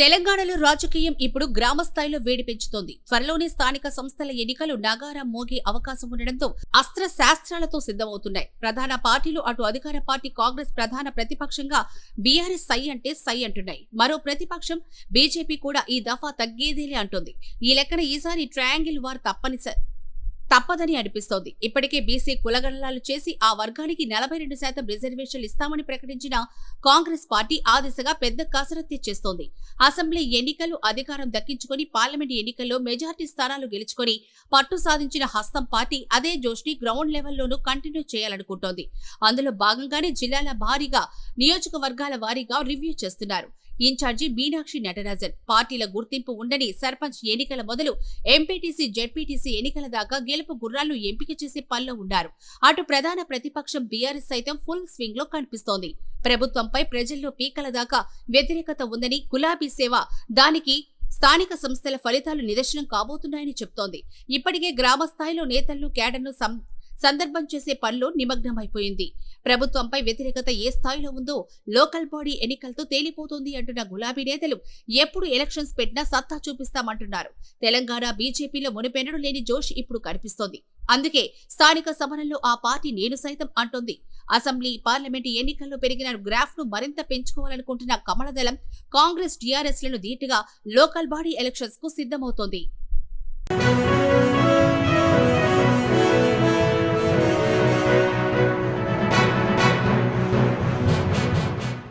తెలంగాణలో రాజకీయం ఇప్పుడు గ్రామ స్థాయిలో వేడి పెంచుతోంది. త్వరలోనే స్థానిక సంస్థల ఎన్నికలు నగారా మోగే అవకాశం ఉండడంతో అస్త్ర శాస్త్రాలతో సిద్ధమవుతున్నాయి. ప్రధాన పార్టీలు అటు అధికార పార్టీ కాంగ్రెస్ ప్రధాన ప్రతిపక్షంగా బీఆర్ఎస్ సై అంటే సై అంటున్నాయి. మరో ప్రతిపక్షం బీజేపీ కూడా ఈ దఫా తగ్గేదేలే అంటోంది. ఈ లెక్కన ఈసారి ట్రయాంగిల్ వార్ తప్పనిసరి తప్పదని అనిపిస్తోంది. ఇప్పటికే బీసీ కులగణనాలు చేసి ఆ వర్గానికి నలభై రెండు శాతం రిజర్వేషన్లు ఇస్తామని ప్రకటించిన కాంగ్రెస్ పార్టీ ఆ దిశగా పెద్ద కసరత్తే చేస్తోంది. అసెంబ్లీ ఎన్నికలు అధికారం దక్కించుకొని పార్లమెంట్ ఎన్నికల్లో మెజార్టీ స్థానాలు గెలుచుకొని పట్టు సాధించిన హస్తం పార్టీ అదే జోష్ని గ్రౌండ్ లెవెల్లోనూ కంటిన్యూ చేయాలనుకుంటోంది. అందులో భాగంగానే జిల్లాల భారీగా నియోజకవర్గాల వారీగా రివ్యూ చేస్తున్నారు. ఇన్ఛార్జి మీనాక్షి నటరాజన్. పార్టీల గుర్తింపు ఉండని సర్పంచ్ ఎన్నికల మొదలు ఎంపీటీసీ జెడ్పీటీసీ ఎన్నికల దాకా గెలుపు గుర్రాలను ఎంపిక చేసే పనిలో ఉన్నారు. అటు ప్రధాన ప్రతిపక్షం బీఆర్ఎస్ సైతం ఫుల్ స్వింగ్లో కనిపిస్తోంది. ప్రభుత్వంపై ప్రజల్లో పీకల దాకా వ్యతిరేకత ఉందని గులాబీ సేవ దానికి స్థానిక సంస్థల ఫలితాలు నిదర్శనం కాబోతున్నాయని చెప్తోంది. ఇప్పటికే గ్రామ స్థాయిలో నేతలను కేడర్ను సందర్భం చేసే పనిలో నిమగ్నమైపోయింది. ప్రభుత్వంపై వ్యతిరేకత ఏ స్థాయిలో ఉందో లోకల్ బాడీ ఎన్నికలతో తేలిపోతుంది అంటున్న గులాబీ నేతలు ఎప్పుడు ఎలక్షన్స్ పెట్టినా సత్తా చూపిస్తామంటున్నారు. తెలంగాణ బీజేపీలో మునిపెనడు లేని జోష్ ఇప్పుడు కనిపిస్తోంది. అందుకే స్థానిక సభలలో ఆ పార్టీ నేను సైతం అంటోంది. అసెంబ్లీ పార్లమెంటు ఎన్నికల్లో పెరిగిన గ్రాఫ్ను మరింత పెంచుకోవాలనుకుంటున్న కమలదళం కాంగ్రెస్ టీఆర్ఎస్లను ధీటుగా లోకల్ బాడీ ఎలక్షన్స్కు సిద్ధమవుతోంది.